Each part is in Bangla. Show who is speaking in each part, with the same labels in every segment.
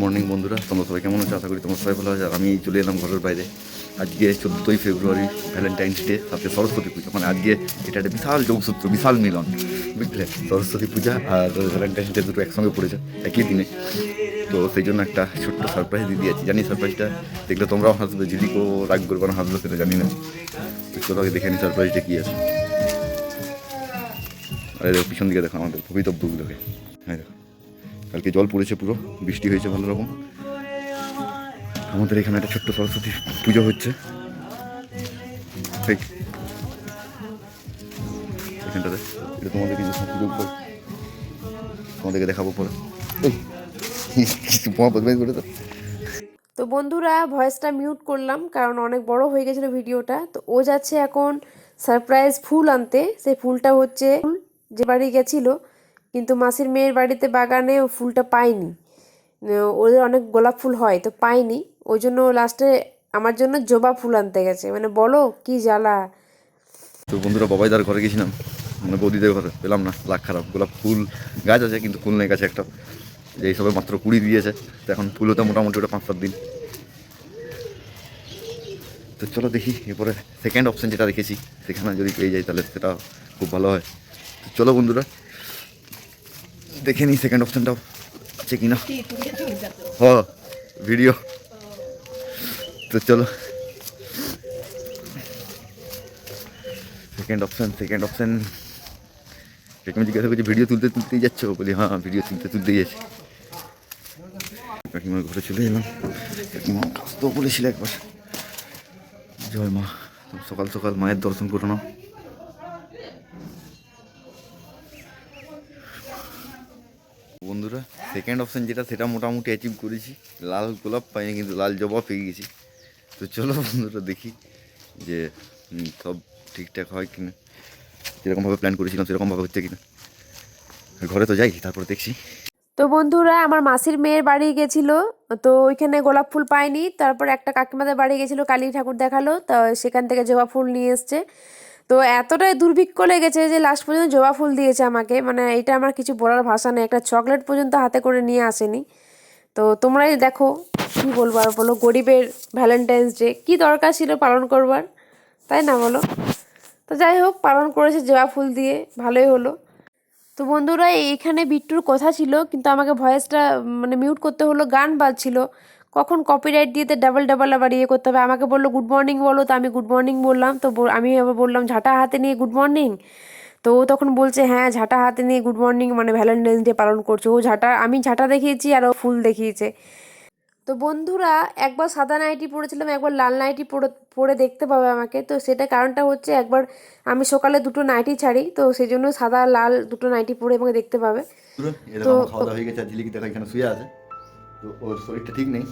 Speaker 1: মর্নিং বন্ধুরা। তোমরা সবাই কেমন আছো? আশা করি তোমরা সবাই ভালো আছো। আমি চলে এলাম ঘরের বাইরে। আজকে চোদ্দোই ফেব্রুয়ারি ভ্যালেন্টাইন্স ডে সাথে সরস্বতী পুজো। মানে আজকে এটা একটা বিশাল যোগসূত্র, বিশাল মিলন, বুঝলে? সরস্বতী পূজা আর ভ্যালেন্টাইন্স ডে দুটো একসঙ্গে পড়েছে একই দিনে। তো সেই জন্য একটা ছোট্ট সারপ্রাইজ দিয়ে দিয়েছি। জানি সারপ্রাইজটা দেখলে তোমরাও হাসবে ঝিলিকও রাগ করবে না, হাসবে সেটা জানি না। তো চলো আগে দেখে নি সারপ্রাইজটা কী আছে। আরে পিছন দিকে দেখো আমাদের ভবিতব্যগুলোকে হ্যাঁ দেখো। কালকে জল পড়েছে পুরো বৃষ্টি হয়েছে ভালো রকম। আমাদের এখানে একটা ছোট্ট সরস্বতী পুজো হচ্ছে। এই, এখানটাতে এটা তোমাদেরকে দেখাবো পরে। তো
Speaker 2: বন্ধুরা ভয়েসটা মিউট করলাম কারণ অনেক বড় হয়ে গেছিল ভিডিওটা। তো ও যাচ্ছে এখন সারপ্রাইজ ফুল আনতে। সেই ফুলটা হচ্ছে যে বাড়ি গেছিল কিন্তু মাসির মেয়ের বাড়িতে বাগানে ফুলটা পাইনি। ওদের অনেক গোলাপ ফুল হয়, তো পাইনি। ওই জন্য লাস্টে আমার জন্য জবা ফুল আনতে গেছে। মানে বলো, কি জ্বালা।
Speaker 1: তো বন্ধুরা, বাবাইদার ঘরে গেছিলাম। মানে বৌদিদের ঘরে। পেলাম না, লাখ খারাপ। গোলাপ ফুল, গাছ আছে, কিন্তু ফুল নেই গাছে একটা। যে এইসবে মাত্র কুড়ি দিয়েছে। তো এখন ফুল হতে মোটামুটি ওটা পাঁচ সাত দিন। তো চলো দেখি, এরপরে সেকেন্ড অপশন যেটা রেখেছি, সেখানে যদি পেয়ে যাই, তাহলে সেটা খুব ভালো হয়। তো চলো বন্ধুরা দেখে নিই সেকেন্ড অপশনটাও আছে কি না হ ভিডিও তো চলো। সেকেন্ড অপশন সেকেন্ড অপশন কাকিমা জিজ্ঞাসা করছি ভিডিও তুলতে তুলতেই যাচ্ছ? বলি হ্যাঁ ভিডিও তুলতে তুলতেই যাচ্ছি। কাকিমার ঘরে চলে এলাম। কাকিমা আসতেও বলেছিল একবার। জয় মা সকাল সকাল মায়ের দর্শন করে নাও। বন্ধুরা সেকেন্ড অপশান যেটা, সেটা মোটামুটি অ্যাচিভ করেছি। লাল গোলাপ পাইনি, কিন্তু লাল জবা পেয়ে গেছি। তো চলো বন্ধুরা, দেখি যে সব ঠিকঠাক হয় কিনা। যেরকমভাবে প্ল্যান করেছিলাম, সেরকমভাবে হচ্ছে কিনা। ঘরে তো যাই, তারপরে দেখছি।
Speaker 2: তো বন্ধুরা, আমার মাসির মেয়ের বাড়ি গেছিল, তো ওইখানে গোলাপ ফুল পায়নি তারপর একটা কাকিমাদের বাড়ি গেছিল, কালী ঠাকুর দেখাল, তো সেখান থেকে জবা ফুল নিয়ে এসছে। তো এতটাই দুর্ভিক্ষ লেগেছে যে লাস্ট পর্যন্ত জবা ফুল দিয়েছে আমাকে। মানে এটা আমার কিছু বলার ভাষা নেই। একটা চকলেট পর্যন্ত হাতে করে নিয়ে আসেনি। তো তোমরাই দেখো, কি বলব আর বলো, গরিবের ভ্যালেন্টাইন্স ডে কী দরকার ছিল পালন করবার, তাই না বলো? তো যাই হোক, পালন করেছে জবা ফুল দিয়ে, ভালোই হলো। তো বন্ধুরা, এইখানে বিট্টুর কথা ছিল, কিন্তু আমাকে ভয়েসটা মানে মিউট করতে হলো, গান বাজছিল। কখন কপিরাইট দিয়েতে ডাবল ডাবল আবার ইয়ে করতে হবে। আমাকে বলল গুড মর্নিং বলো। তো আমি গুড মর্নিং বললাম। তো আমি আবার বললাম ঝাঁটা হাতে নিয়ে গুড মর্নিং তো ও তখন বলছে হ্যাঁ ঝাঁটা হাতে নিয়ে গুড মর্নিং মানে ভ্যালেন্টাইন্স ডে পালন করছে। ও ঝাঁটা আমি ঝাঁটা দেখিয়েছি আর ও ফুল দেখিয়েছে। তো বন্ধুরা একবার সাদা নাইটি পরেছিলাম একবার লাল নাইটি পরে পরে দেখতে পাবে আমাকে। তো সেটা কারণটা হচ্ছে একবার আমি সকালে দুটো নাইটি ছাড়ি তো সেই জন্য সাদা লাল দুটো নাইটি পরে আমাকে দেখতে পাবে।
Speaker 1: তো খাওয়া দাওয়া হয়ে গেছে দেখা এখানে শুয়ে আছে। তো ওর শরীরটা ঠিক নেই।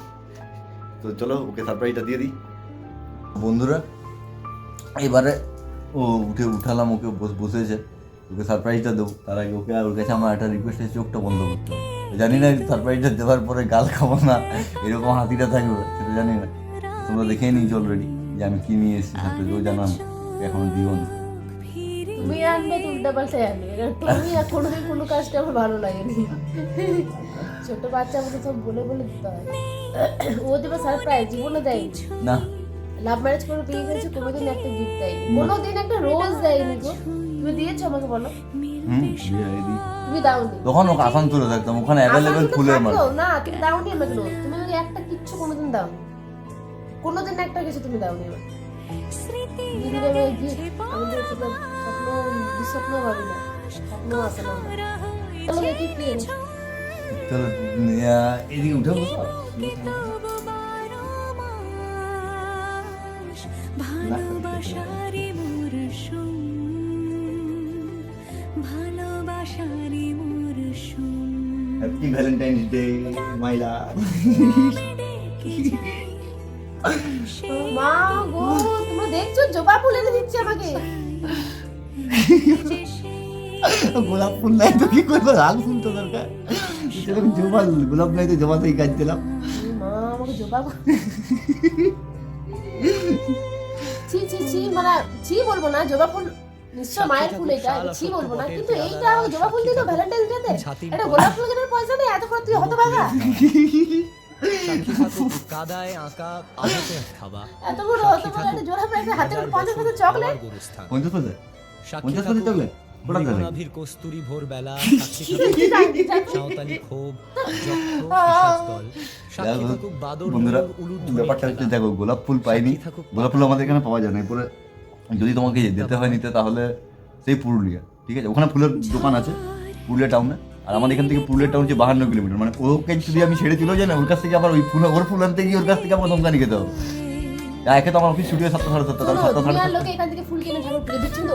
Speaker 1: তো চলো ওকে সারপ্রাইজটা দিয়ে দিই।
Speaker 3: বন্ধুরা, এবারে ও উঠে উঠালাম, ওকে বস- বসেছে। ওকে সারপ্রাইজটা দেবো। তার আগে ওকে আর ওর কাছে আমার একটা রিকোয়েস্ট আছে চোখটা বন্ধ করতে। জানি না সারপ্রাইজটা দেওয়ার পরে গাল খাব না, এরকম হাতিটা থাকবে, সেটা জানি না। তোমরা দেখেই নিয়েছো অলরেডি যে আমি কি নিয়ে এসেছি সাথে ও জানান এখনও দিও না।
Speaker 4: তুমি আনবে তো উল্টা পাল্টা আনবে। তুমি কোনোদিন কোনো কাজটা আমার ভালো লাগেনি। ছোট বাচ্চা আমাকে সব বলে বলে দিতে হয়। ও দেবে সারপ্রাইজ জীবনে দেয়
Speaker 3: না।
Speaker 4: লাভ ম্যারেজ করে বিয়ে করেছে কোনোদিন একটা গিফট দেয়নি। কোনোদিন একটা রোজ দেয়নি গো। তুমি দিয়েছ আমাকে বলো। তুমি দাওনি।
Speaker 3: তখন ওকে আসানসোলে থাকতাম ওখানে অ্যাভেলেবেল ফুলের মাল
Speaker 4: না তুমি দাওনি আমাকে রোজ তুমি আমাকে একটা কিচ্ছু কোনোদিন দাও। কোনোদিন একটা কিছু তুমি দাওনি আমাকে। দিদির আমি গিফট আমি দিয়েছিলাম স্বপ্ন ভাবি না। স্বপ্ন আসে না। আমার। কি।
Speaker 3: চলো। এদিকে উঠে। বসো
Speaker 5: ভালোবাসারি মরশুম ভালোবাসারি মরশুম।
Speaker 3: হ্যাপি ভ্যালেন্টাইন্স ডে মাইলা
Speaker 4: মা গো তোমরা দেখছ? জবা ফুল এনে দিচ্ছে আমাকে।
Speaker 3: গোলাপ ফুল নাই তো কি করব? লাল ফুল তো দরকার। সেরকম জবা গোলাপ নাই তো জবাতেই কাজ দিলাম।
Speaker 4: মা আমাকে জবা ছি ছি ছি মানে ছি বলব না জবা ফুল নিশ্চয় মায়ের ফুল এটা ছি বলব না কিন্তু এইটা আমাকে জবা ফুল দিল ভ্যালেন্টাইন্স ডে তে। এটা গোলাপ ফুল কেনার পয়সা নেই এত করে তুই হতভাগা। এত বড় হতভাগা জোড়া প্রাইসে হাতে করে পঞ্চাশ টাকা চকলেট?
Speaker 3: পঞ্চাশ পয়সা পঞ্চাশ
Speaker 6: থাকুক
Speaker 3: চকলেট?
Speaker 6: মৃগনাভির কস্তুরী ভোরবেলা সাঁওতালি ক্ষোভ
Speaker 3: বন্ধুরা ব্যাপারটা হচ্ছে দেখো গোলাপ ফুল পাইনি। গোলাপ ফুল আমাদের এখানে পাওয়া যায় না। এরপরে যদি তোমাকে যেতে হয় নিতে তাহলে সেই পুরুলিয়া ঠিক আছে? ওখানে ফুলের দোকান আছে পুরুলিয়া টাউনে আর আমাদের এখান থেকে পুরুলিয়া টাউন হচ্ছে বাহান্ন কিলোমিটার। মানে ওকে যদি আমি ছেড়ে চলেও যাই না ওর কাছ থেকে আবার ওই ফুল ওর ফুল আনতে গিয়ে ওর কাছ থেকে আমার ধমকানি খেতে হবে। একে তো আমার অফিস ছুটি হয় সাতটা সাড়ে সাতটা সাতটা সাড়ে সাতটা।
Speaker 4: লোকে এখান থেকে ফুল কিনে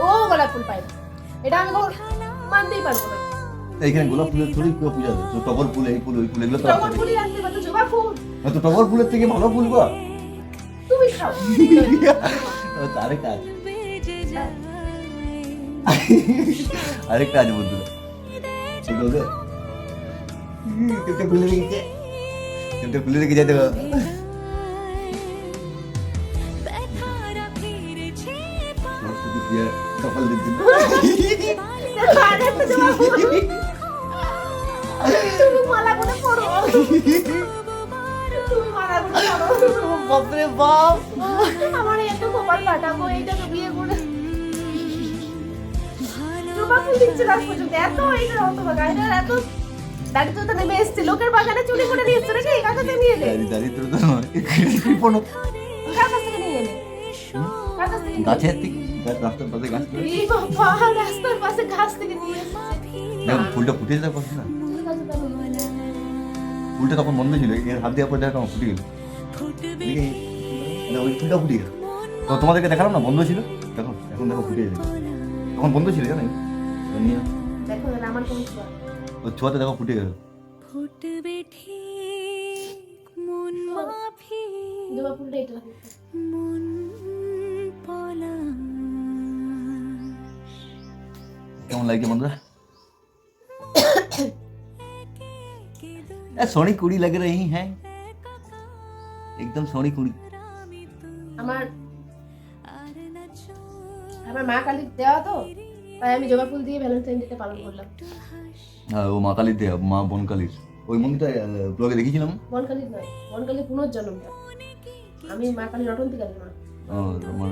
Speaker 4: ও গোলাপ ফুল না। এটা আমি মানতেই পারব না।
Speaker 3: এইখানে গোলাপ ফুলের থোড়ি কেউ পূজা দেয় তো টগর ফুল এই ফুল ওই ফুল এগুলো তো
Speaker 4: টগর ফুলই রাখতে পারতো জবা ফুল।
Speaker 3: না তো টগর ফুলের থেকে ভালো ফুল গো।
Speaker 4: তুমি খাও।
Speaker 3: আরেকটা আছে
Speaker 5: বেজে যায়
Speaker 3: আরেকটা আছে? বন্ধুরা কেমটা খুলে রেখেছে কেমটা খুলে রেখে যেতে হবে
Speaker 4: ফুল তুমি মালা করে পড়ো। তুমি মালা করে পড়ো।
Speaker 3: বাপরে বাপ।
Speaker 4: আমার এত কপাল কাটাবো এইটা তো বিয়ে করে। জবা ফুল দিচ্ছে লাস্ট পর্যন্ত? এত এইটা হতো বা গাইডার এত দাঁড়িয়ে তো নেমে এসছে। লোকের বাগানে চুরি করে নিয়ে এসছে নাকি? কার নিয়ে এলে?
Speaker 3: দাঁড়িয়ে দাঁড়িয়ে নয়। কৃপণ
Speaker 4: কার কাছ থেকে নিয়ে এলে?
Speaker 3: গাছের থেকে রাস্তার পাশে গাছ
Speaker 4: রাস্তার পাশে ঘাস থেকে
Speaker 3: দেখো ফুলটা ফুটে যেতে পারছে না। ফুলটা তখন বন্ধ ছিল এর হাত দেওয়ার পর দেখো ফুটে গেল। ওই ফুলটা ফুটে গেল। তো তোমাদেরকে দেখালাম না বন্ধ ছিল? দেখো এখন দেখো ফুটে গেছে। তখন বন্ধ ছিল জানো? নিয়ে ওর ছোঁয়াতে দেখো ফুটে গেল।
Speaker 5: ফুটবে ঠিক মন মাফি
Speaker 4: জবা ফুলটা এটা
Speaker 5: মন
Speaker 3: কেমন লাগে বন্ধুরা? সোনি কুড়ি লগ রহি হ্যাঁ। একদম সোনি কুড়ি।
Speaker 4: আমার আমার মা কালী দেওয়া তো তাই আমি জবা ফুল দিয়ে ভ্যালেন্টাইন ডেটা পালন করলাম।
Speaker 3: হ্যাঁ ও মা কালীর দেয়া মা বনকালীর ওই মন্দিরটা ব্লগে দেখেছিলাম?
Speaker 4: বনকালীর নয় বনকালীর পুনর্জন্মটা। আমি মা কালীর রটন্তিকালীর মা।
Speaker 3: ও আমার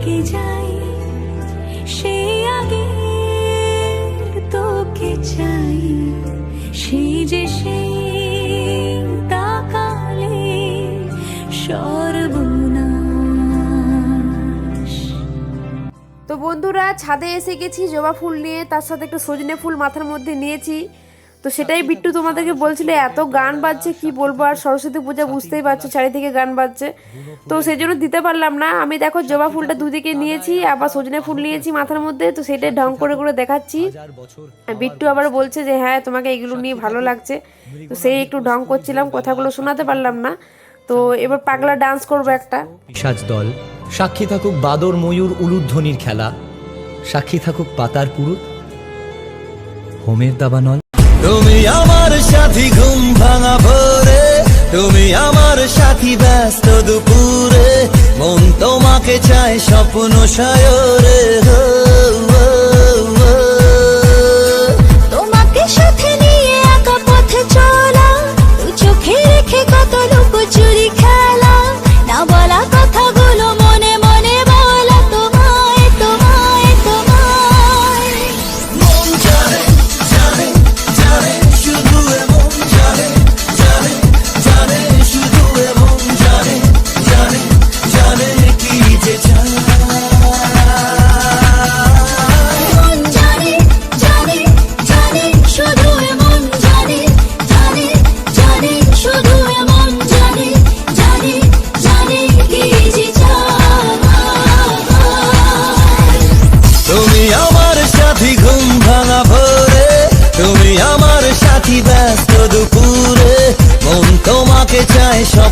Speaker 5: ডেকে যাই সে আগে তোকে চাই। সেই যে সর্বনাশ।
Speaker 2: তো বন্ধুরা, ছাদে এসে গেছি, জবা ফুল নিয়ে, তার সাথে একটু সজনে ফুল মাথার মধ্যে নিয়েছি। তো সেটাই বিট্টু তোমাদেরকে বলছিল, এত গান বাজছে, কি বলব? আর সরস্বতী পূজা বুঝতেই পারছ, চারিদিকে গান বাজছে। তো সেই জন্য দিতে পারলাম না। আমি দেখো জবা ফুলটা দুদিকে নিয়েছি, আবার সজনে ফুল নিয়েছি মাথার মধ্যে, তো সেটাই ঢং করে করে দেখাচ্ছি। বিট্টু আবার বলছে যে হ্যাঁ তোমাকে এগুলো নিয়ে ভালো লাগছে। তো সেই একটু ঢং করছিলাম, কথাগুলো শোনাতে পারলাম না। তো এবার পাগলা ডান্স করব একটা।
Speaker 6: পিশাচ দল, সাক্ষী থাকুক বাদর ময়ূর উলুধ্বনির খেলা, সাক্ষী থাকুক পাতার পুরুত, হোমের দাবানল
Speaker 7: তুমি আমার সাথী ঘুম ভাঙা ভোরে। তুমি আমার সাথী ব্যস্ত দুপুরে। মন তোমাকে চায় স্বপ্ন সায়রে। হো,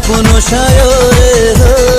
Speaker 5: তোমাকে
Speaker 7: সায়রে।